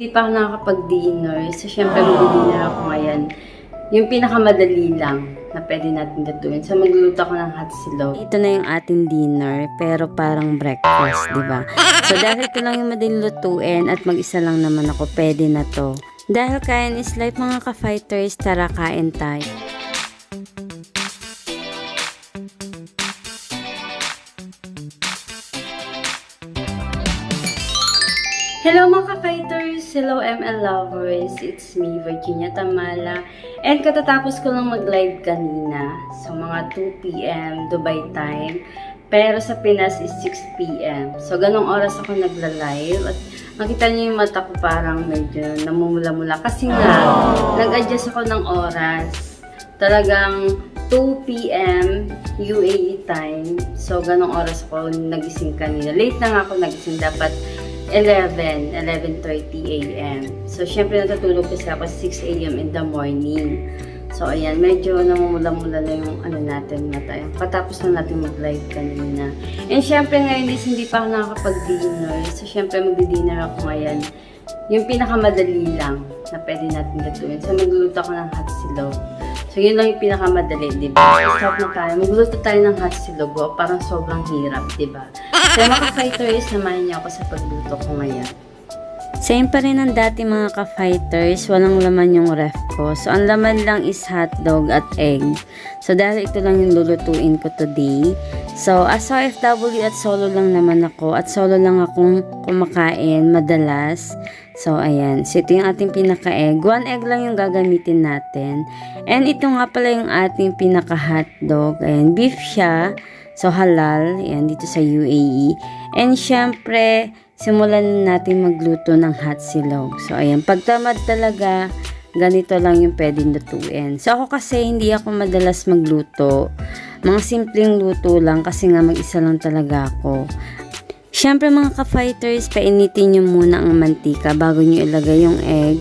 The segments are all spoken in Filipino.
Hindi pa ako nakakapag-dinner. So, syempre, mag-dinner ako ngayon. Yung pinakamadali lang na pwede natin gatuin. So, magluluto ako ng hot silog. Ito na yung ating dinner, pero parang breakfast, di ba? So, dahil ito lang yung madaling lutuin at mag-isa lang naman ako, pwede na to. Dahil kain is life mga ka-fighters, tara kain tayo. Hello mga ka-fighters! Hello ML lovers! It's me, Virginia Tamala. And katatapos ko lang mag-live kanina. So mga 2pm Dubai time. Pero sa Pinas is 6pm. So ganong oras ako nagla-live. At makita niyo yung mata ko parang medyo namumula-mula. Kasi nga, nag-adjust ako ng oras. Talagang 2 p.m. UAE time. So, ganong oras ako nagising kanina. Late na nga ako nagising. Dapat 11, 11.30 a.m. So, syempre natutulog kasi ako 6 a.m. in the morning. So, ayan, medyo namumula-mula na yung ano natin mata. Katapos na natin mag-live kanina. And syempre ngayon is hindi pa ako nakakapag-dinner. So, syempre magdi-dinner ako ngayon. Yung pinakamadali lang na pwede natin gatuin. So, magluluto ako ng hot silog. So, yun lang yung pinakamadali, di ba? Start na tayo. Magluluto tayo ng hot silog. Oh. Parang sobrang hirap, di ba? So, mga fighters, samahan niyo ako sa pagluto ko ngayon. Same pa rin ang dati mga ka-fighters, walang laman yung ref ko. So, ang laman lang is hotdog at egg. So, dahil ito lang yung lulutuin ko today. So, as OFW at solo lang naman ako. At solo lang akong kumakain madalas. So, ayan. So, ito yung ating pinaka-egg. One egg lang yung gagamitin natin. And ito nga pala yung ating pinaka-hotdog. Ayan, beef siya. So, halal. Ayan, dito sa UAE. And, syempre, simulan na natin magluto ng hot silog. So, ayan. Pagtamad talaga, ganito lang yung pwedeng lutuin. So, ako kasi hindi ako madalas magluto. Mga simpleng luto lang kasi nga mag-isa lang talaga ako. Siyempre mga ka-fighters, painitin nyo muna ang mantika bago nyo ilagay yung egg.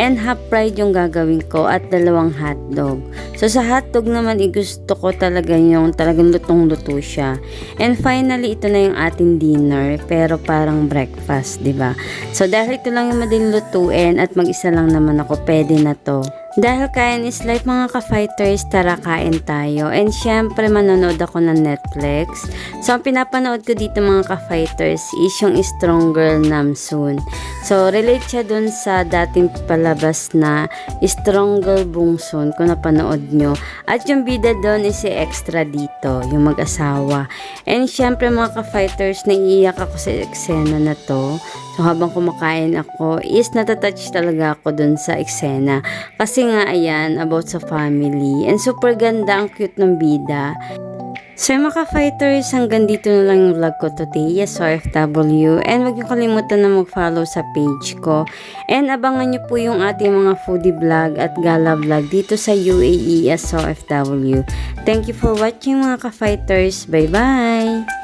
And half fried yung gagawin ko at dalawang hotdog. So sa hotdog naman, gusto ko talaga yung talagang lutong-luto siya. And finally, ito na yung ating dinner, pero parang breakfast, di ba? So dahil ito lang yung madaling lutuin at mag-isa lang naman ako, pwede na to. Dahil kain is life mga ka-fighters, tara kain tayo. And syempre manonood ako ng Netflix. So ang pinapanood ko dito mga ka-fighters is yung Strong Girl Namsoon. So relate siya dun sa dating palabas na Strong Girl Bungsun kung napanood nyo. At yung bida doon is si extra dito, yung mag-asawa. And syempre mga ka-fighters, naiiyak ako sa eksena na to. So habang kumakain ako is natatouch talaga ako dun sa eksena. Kasi nga ayan, about sa family. And super ganda, ang cute ng bida. So yung mga fighters, hanggang dito na lang yung vlog ko today. Yes, OFW. And huwag niyo kalimutan na mag-follow sa page ko. And abangan niyo po yung ating mga foodie vlog at gala vlog dito sa UAE as OFW. Thank you for watching mga ka-fighters. Bye-bye!